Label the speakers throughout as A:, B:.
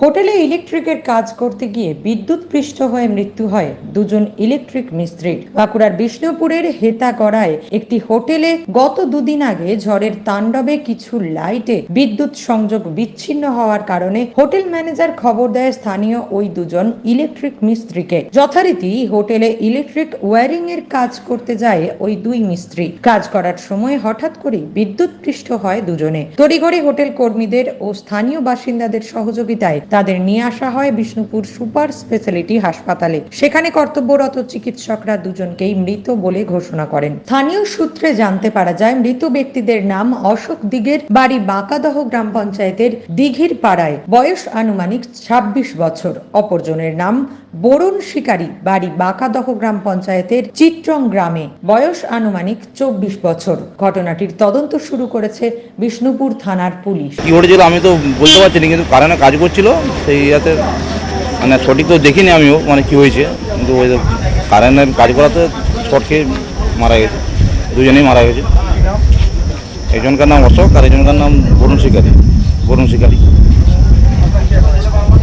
A: হোটেলে ইলেকট্রিকের কাজ করতে গিয়ে বিদ্যুৎ পৃষ্ঠ হয়ে মৃত্যু হয় দুজন ইলেকট্রিক মিস্ত্রির। বাঁকুড়ার বিষ্ণুপুরের হেতা হেতাগড়ায় একটি হোটেলে গত দুদিন আগে ঝড়ের তাণ্ডবে কিছু লাইটে বিদ্যুৎ সংযোগ বিচ্ছিন্ন হওয়ার কারণে হোটেল ম্যানেজার খবর দেয় স্থানীয় ওই দুজন ইলেকট্রিক মিস্ত্রিকে। যথারীতি হোটেলে ইলেকট্রিক ওয়্যারিং এর কাজ করতে যায় ওই দুই মিস্ত্রি। কাজ করার সময় হঠাৎ করে বিদ্যুৎ পৃষ্ঠ হয় দুজনে। তড়িঘড়ি হোটেল কর্মীদের ও স্থানীয় বাসিন্দাদের সহযোগিতায় তাদের নিয়ে আসা হয় বিষ্ণুপুর সুপার স্পেশালিটি হাসপাতালে। সেখানে কর্তব্যরত চিকিৎসকরা দুজনকেই মৃত বলে ঘোষণা করেন। স্থানীয় সূত্রে জানতে পারা যায়, মৃত ব্যক্তিদের নাম অশোক দিগের বাড়ি বাঁকাদহ গ্রাম পঞ্চায়েতের দিঘির পাড়ায়। বয়স আনুমানিক ছাব্বিশ বছর। অপরজনের নাম বরুণ শিকারী বাড়ি বাঁকাদহ গ্রাম পঞ্চায়েতের চিত্রং গ্রামে। বয়স আনুমানিক চব্বিশ বছর। ঘটনাটির তদন্ত শুরু করেছে বিষ্ণুপুর থানার পুলিশ।
B: কী ঘটেছিল আমি তো বলতে পারছি কিন্তু কারেন্টে কাজ করছিল? সেই ইয়াতে মানে সঠিক তো দেখিনি আমিও মানে কী হয়েছে, কিন্তু ওই কারেন্টের কাজ করাতে শর্ট খেয়ে মারা গেছে, দুজনেই মারা গেছে। একজনকার নাম অশোক, আর একজনকার নাম বরুণ শিকারী বরুণ শিকারী।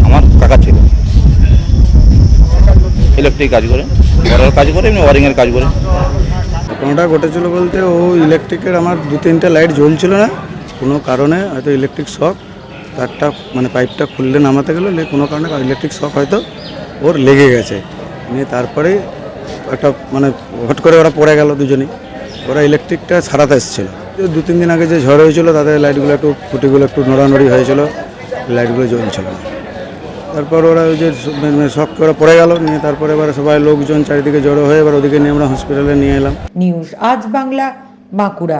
B: আমার কাকা ছিল। ইলেকট্রিক কাজ করে, ঘরের কাজ করে, এমনি ওয়ারিংয়ের কাজ করে।
C: ঘটনাটা ঘটেছিল বলতে, ও ইলেকট্রিকের আমার দু তিনটে লাইট জ্বলছিল না, কোনো কারণে হয়তো ইলেকট্রিক শক তারটা মানে পাইপটা খুললে নামাতে গেলো কোনো কারণে ইলেকট্রিক শক হয়তো ওর লেগে গেছে। নিয়ে তারপরে একটা মানে হট করে ওরা পড়ে গেল দুজনেই। ওরা ইলেকট্রিকটা ছাড়াতে এসেছিল। দু তিন দিন আগে যে ঝড় হয়েছিল তাদের লাইটগুলো একটু খুঁটিগুলো একটু নড়ানড়ি হয়েছিল লাইটগুলো জ্বলছিল না। তারপর ওরা ওই যে শখ করে ওরা পড়ে গেল, নিয়ে তারপরে এবার সবাই লোকজন চারিদিকে জড়ো হয়ে এবার ওদিকে নিয়ে আমরা হসপিটালে নিয়ে এলাম।
A: নিউজ আজ বাংলা, বাঁকুড়া।